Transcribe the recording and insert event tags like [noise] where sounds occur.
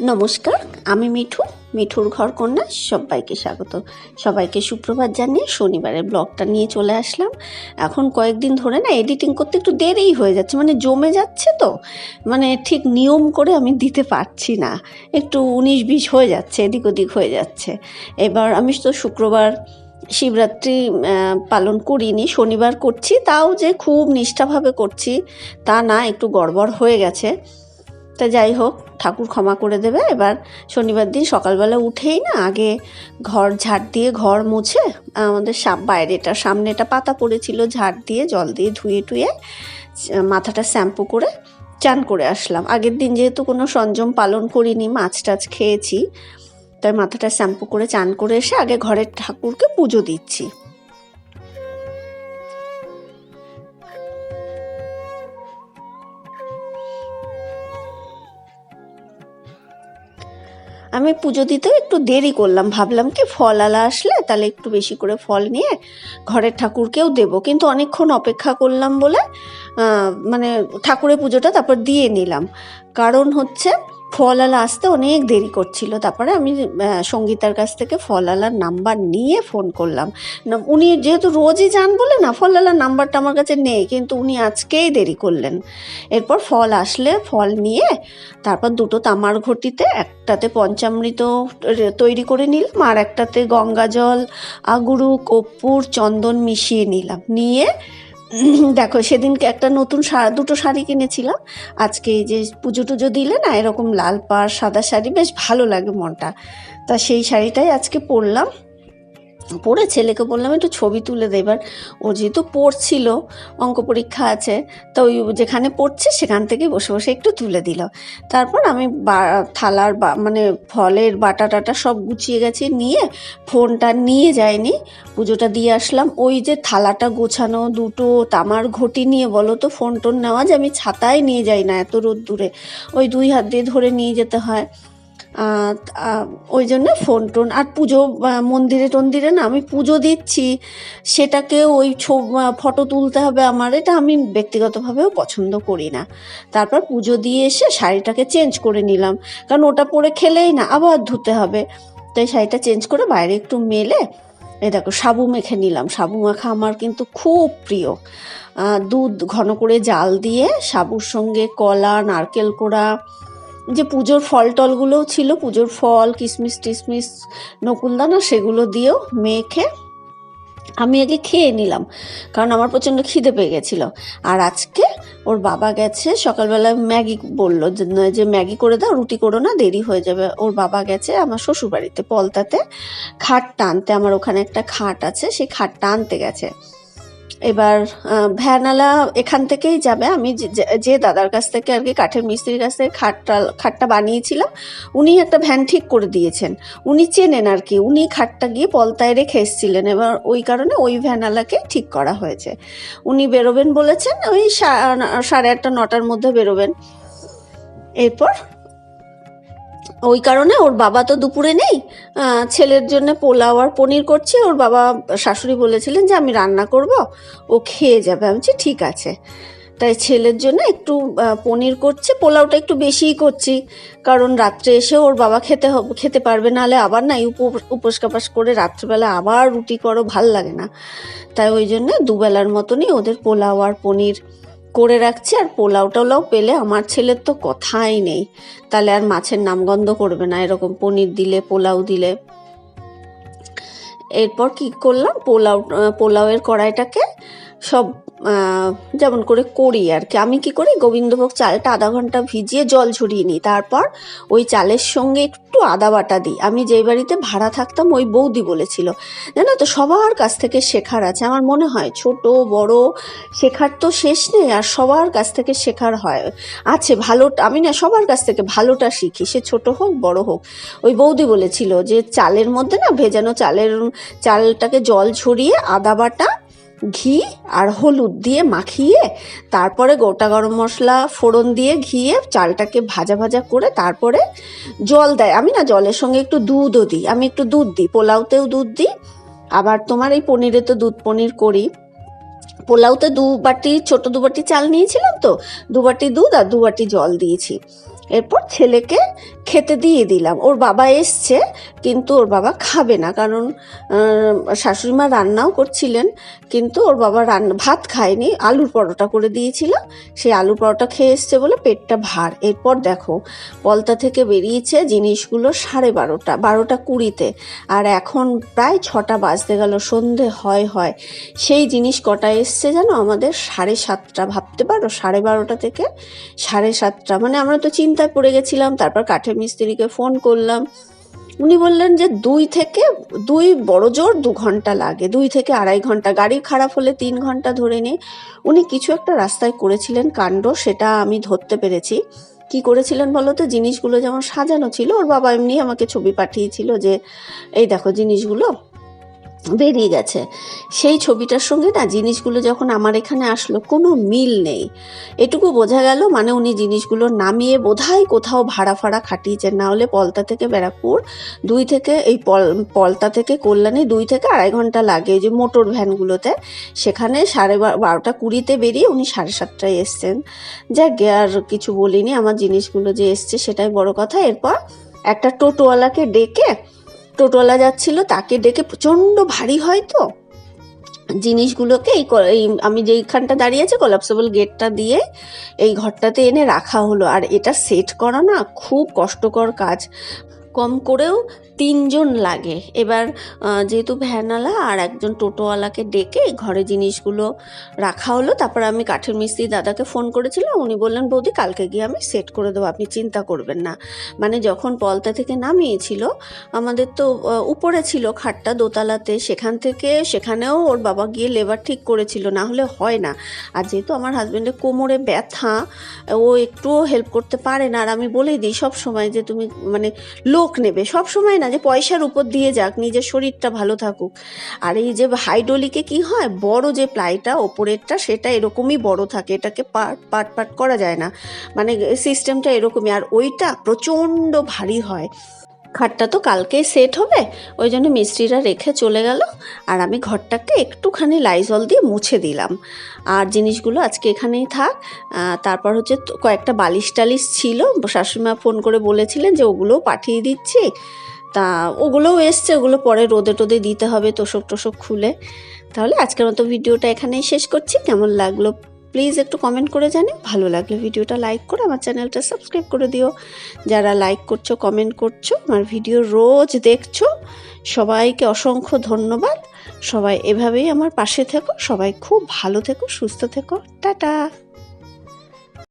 নমস্কার, আমি মিঠু, মিঠুর ঘর কন্যা, সবাইকে স্বাগত। সবাইকে সুপ্রভাত জানিয়ে শনিবারের ব্লগটা নিয়ে চলে আসলাম। এখন কয়েকদিন ধরে না এডিটিং করতে একটু দেরিই হয়ে যাচ্ছে মানে জমে যাচ্ছে তো মানে ঠিক নিয়ম করে আমি দিতে পারছি না। একটু উনিশ বিশ হয়ে যাচ্ছে, এদিক ওদিক হয়ে যাচ্ছে। এবার আমি তো শুক্রবার শিবরাত্রি পালন করিনি, শনিবার করছি, তাও যে খুব নিষ্ঠাভাবে করছি, তা না, একটু গড়বড় হয়ে গেছে। তা যাই হোক, ঠাকুর ক্ষমা করে দেবে। এবার শনিবার দিন সকালবেলা উঠেই না আগে ঘর ঝাড় দিয়ে ঘর মুছে আমাদের সা- বাইরেটা, সামনেটা পাতা পড়েছিল, ঝাড় দিয়ে জল দিয়ে ধুয়ে টুয়ে মাথাটা শ্যাম্পু করে চান করে আসলাম। আগের দিন যেহেতু কোনো সংযম পালন করিনি, মাছ টাছ খেয়েছি, তাই মাথাটা শ্যাম্পু করে চান করে এসে আগে ঘরের ঠাকুরকে পুজো দিচ্ছি। আমি পুজো দিতে একটু দেরি করলাম। ভাবলাম কি ফল আলা আসলে তাহলে একটু বেশি করে ফল নিয়ে ঘরের ঠাকুরকেও দেব। কিন্তু অনেকক্ষণ অপেক্ষা করলাম বলে মানে ঠাকুরের পুজোটা তারপর দিয়ে নিলাম। কারণ হচ্ছে ফল আলা আসতে অনেক দেরি করছিল। তারপরে আমি সঙ্গীতার কাছ থেকে ফল আলার নাম্বার নিয়ে ফোন করলাম। উনি যেহেতু রোজই যান বলে না ফল আলার নাম্বারটা আমার কাছে নেই, কিন্তু উনি আজকেই দেরি করলেন। এরপর ফল আসলে ফল নিয়ে তারপর দুটো তামার ঘটিতে, একটাতে পঞ্চামৃত তৈরি করে নিলাম, আর একটাতে গঙ্গা জল আগুরু, কর্পূর, চন্দন মিশিয়ে নিলাম। নিয়ে [laughs] দেখো, সেদিনকে একটা নতুন দুটো শাড়ি কিনেছিলাম। আজকে এই যে পুজো টুজো দিলে না, এরকম লাল পাড়, সাদা শাড়ি, বেশ ভালো লাগে মনটা। তা সেই শাড়িটাই আজকে পরলাম। পরে ছেলেকে বললাম, একটু ছবি তুলে দে। এবার ও যেহেতু পড়ছিল, অঙ্ক পরীক্ষা আছে, তো ওই যেখানে পড়ছে সেখান থেকে বসে বসে একটু তুলে দিল। তারপর আমি থালার বা মানে ফলের বাটা টাটা সব গুছিয়ে গেছি নিয়ে ফোনটা নিয়ে যায়নি পুজোটা দিয়ে আসলাম। ওই যে থালাটা গোছানো দুটো তামার ঘটি নিয়ে বলো তো ফোন টোন নেওয়া যে আমি ছাতায় নিয়ে যাই না এত রোদ দূরে ওই দুই হাত দিয়ে ধরে নিয়ে যেতে হয়। ওই জন্য ফোন টোন। আর পুজো মন্দিরে টন্দিরে না আমি পুজো দিচ্ছি। সেটাকে ওই ফটো তুলতে হবে আমার। এটা আমি ব্যক্তিগতভাবেও পছন্দ করি না। তারপর পুজো দিয়ে এসে শাড়িটাকে চেঞ্জ করে নিলাম। কারণ ওটা পরে খেলেই না, আবার ধুতে হবে। তাই শাড়িটা চেঞ্জ করে বাইরে একটু মেলে, এই দেখো, সাবু মেখে নিলাম। সাবু মাখা আমার কিন্তু খুব প্রিয়। দুধ ঘন করে জাল দিয়ে, সাবুর সঙ্গে কলা, নারকেল কোড়া যে পুজোর ফল টলগুলোও ছিল, পুজোর ফল কিশমিশ টিশমিশ নকুলদানা সেগুলো দিয়েও মেখে আমি আগে খেয়ে নিলাম, কারণ আমার প্রচণ্ড খিদে পেয়ে গেছিল। আর আজকে ওর বাবা গেছে, সকালবেলা ম্যাগি বলল যে ম্যাগি করে দাও, রুটি করো না, দেরি হয়ে যাবে। ওর বাবা গেছে আমার শ্বশুরবাড়িতে, পলতাতে খাট টানতে আমার ওখানে একটা খাট আছে, সেই খাটটা আনতে গেছে। এবার ভ্যানালা এখান থেকেই যাবে। আমি যে- দাদার কাছ থেকে আর কি কাঠের মিস্ত্রির কাছ থেকে খাটটা খাটটা বানিয়েছিলাম, উনি একটা ভ্যান ঠিক করে দিয়েছেন। উনি চেনেন আর কি, উনি খাটটা গিয়ে পলতায় রেখে এসেছিলেন। এবার ওই কারণে ওই ভ্যানালাকে ঠিক করা হয়েছে। উনি বেরোবেন বলেছেন, ওই সাড়ে আটটা, নটার মধ্যে বেরোবেন। এরপর, ওই কারণে ওর বাবা তো দুপুরে নেই ছেলের জন্য পোলাও আর পনির করছি। ওর বাবা, শাশুড়ি বলেছিলেন যে, আমি রান্না করব, ও খেয়ে যাবে। আমি ঠিক আছে। তাই ছেলের জন্য একটু পনির করছে। পোলাওটা একটু বেশিই করছি, কারণ রাত্রে এসে ওর বাবা খেতে হবে খেতে পারবে। নাহলে আবার না উপ- উপোস কাপাস করে রাত্রেবেলা আবার রুটি করো, ভালো লাগে না। তাই ওই জন্য দুবেলার মতনই ওদের পোলাও আর পনির করে রাখছি আর পোলাও টোলাও পেলে আমার ছেলের তো কথাই নেই। তাহলে আর মাছের নামগন্ধ করবে না, এরকম পনির দিলে, পোলাও দিলে। এরপর কি করলাম? পোলাও পোলাও পোলাওয়ের কড়াইটাকে সব যেমন করে করি আর কি। আমি কি করি? গোবিন্দভোগ চালটা আধা ঘণ্টা ভিজিয়ে জল ঝরিয়ে নিই। তারপর ওই চালের সঙ্গে একটু আদা বাটা দিই। আমি যেই বাড়িতে ভাড়া থাকতাম, ওই বৌদি বলেছিল। জানো তো, সবার কাছ থেকে শেখার আছে। আমার মনে হয় ছোট, বড়, শেখার তো শেষ নেই আর সবার কাছ থেকে শেখার হয়। আছে ভালো, আমি না সবার কাছ থেকে ভালোটা শিখি। সে ছোট হোক, বড় হোক। ওই বৌদি বলেছিল যে, চালের মধ্যে না ভেজানো চালের চালটাকে জল ঝরিয়ে আদা বাটা ঘি আর হলুদ দিয়ে মাখিয়ে, তারপরে গোটা গরম মশলা ফোড়ন দিয়ে ঘিয়ে চালটাকে ভাজা ভাজা করে তারপরে জল দেয়। আমি না জলের সঙ্গে একটু দুধও দিই। আমি একটু দুধ দিই। পোলাওতেও দুধ দিই। আবার তোমার এই পনিরে তো দুধ পনির করি। পোলাওতে দু বাটি, ছোট দু বাটি চাল নিয়েছিলাম তো, দু বাটি দুধ আর দু বাটি জল দিয়েছি। এরপর ছেলেকে খেতে দিয়ে দিলাম। ওর বাবা এসছে, কিন্তু ওর বাবা খাবে না। কারণ শাশুড়ি মা রান্নাও করছিলেন, কিন্তু ওর বাবা রান্না ভাত খায়নি। আলুর পরোটা করে দিয়েছিল। সেই আলুর পরোটা খেয়ে এসছে বলে পেটটা ভার। এরপর দেখো, পলতা থেকে বেরিয়েছে জিনিসগুলো সাড়ে বারোটা বারোটা কুড়িতে। আর এখন প্রায় ছটা বাজতে গেল, সন্ধে, হয় হয়। সেই জিনিস কটা এসছে জানো আমাদের সাড়ে সাতটা, ভাবতে পারো? সাড়ে বারোটা থেকে সাড়ে সাতটা। মানে আমরা তো চিন্তায় পড়ে গেছিলাম, তারপর কাঠের মিস্ত্রিকে ফোন করলাম। উনি বললেন যে দুই থেকে, দুই বড় জোর দু ঘণ্টা লাগে, দুই থেকে আড়াই ঘণ্টা। গাড়ি খারাপ হলে তিন ঘণ্টা ধরে নিই উনি কিছু একটা রাস্তায় করেছিলেন কাণ্ড, সেটা আমি ধরতে পেরেছি। কি করেছিলেন বলো তো? জিনিসগুলো যেমন সাজানো ছিল, ওর বাবা এমনি আমাকে ছবি পাঠিয়েছিল যে, এই দেখো জিনিসগুলো। বেরিয়ে গেছে। সেই ছবিটার সঙ্গে না জিনিসগুলো যখন আমার এখানে আসলো কোনো মিল নেই। এটুকু বোঝা গেল মানে উনি জিনিসগুলো নামিয়ে বোধহয় কোথাও ভাড়া ফাড়া খাটিয়েছেন। না হলে পলতা থেকে ব্যারাকপুর, দুই থেকে এই পল, পলতা থেকে কল্যাণী, দুই থেকে আড়াই ঘণ্টা লাগে যে মোটর ভ্যানগুলোতে। সেখানে সাড়ে বারোটা কুড়িতে বেরিয়ে উনি সাড়ে সাতটায় এসছেন। যাক আর কিছু বলিনি। আমার জিনিসগুলো যে এসছে সেটাই বড় কথা। এরপর একটা টোটোওয়ালাকে ডেকে টোটোওয়ালা যাচ্ছিল, তাকে ডেকে প্রচণ্ড ভারী হয় তো। জিনিসগুলোকে এই আমি যেইখানটা দাঁড়িয়ে আছে কোলাপসেবল গেটটা দিয়ে এই ঘরটাতে এনে রাখা হলো। আর এটা সেট করা না, খুব কষ্টকর কাজ। কম করেও তিনজন লাগে। এবার যেহেতু ভ্যানওয়ালা আর একজন টোটোওয়ালাকে ডেকে ঘরে জিনিসগুলো রাখা হলো, তারপর আমি কাঠের মিস্ত্রি দাদাকে ফোন করেছিলাম। উনি বললেন, বৌদি, কালকে গিয়ে আমি সেট করে দেবো, আপনি চিন্তা করবেন না। মানে যখন পলতা থেকে নামিয়েছিল, আমাদের তো উপরে ছিল খাটটা দোতলাতে, সেখান থেকে সেখানেও ওর বাবা গিয়ে লেবার ঠিক করেছিল, না হলে হয় না। আর যেহেতু আমার হাজব্যান্ডের কোমরে ব্যথা, ও একটুও হেল্প করতে পারে না, আর আমি বলেই দিই, সব সময় যে তুমি মানে লোক নেবে, সব সময় না যে পয়সার উপর দিয়ে যাক, নিজের শরীরটা ভালো থাকুক। আর এই যে হাইড্রোলিকে কি হয়? বড় যে প্লাইটা, ওপরেরটা, সেটা এরকমই বড় থাকে। এটাকে পার্ট পার্ট পার্ট করা যায় না। মানে সিস্টেমটা এরকমই। আর ওইটা প্রচণ্ড ভারী হয়। খাটটা তো কালকেই সেট হবে, ওই জন্য মিস্ত্রিরা রেখে চলে গেল। আর আমি ঘরটাকে একটুখানি লাইজল দিয়ে মুছে দিলাম। আর জিনিসগুলো আজকে এখানেই থাক। তারপর হচ্ছে কয়েকটা বালিশ টালিশ ছিল। শাশুড়িমা ফোন করে বলেছিলেন যে ওগুলোও পাঠিয়ে দিচ্ছি। তা ওগুলোও এসছে, ওগুলো পরে রোদে টোদে দিতে হবে তোষক টোষক খুলে। তাহলে আজকের মতো ভিডিওটা এখানেই শেষ করছি। কেমন লাগল প্লিজ একটু কমেন্ট করে জানি ভালো লাগলে ভিডিওটা লাইক করে আমার চ্যানেলটা সাবস্ক্রাইব করে দিও। যারা লাইক করছ, কমেন্ট করছ, আমার ভিডিও রোজ দেখছ, সবাইকে অসংখ্য ধন্যবাদ। সবাই এভাবেই আমার পাশে থেকো, সবাই খুব ভালো থেকো, সুস্থ থেকো। টাটা!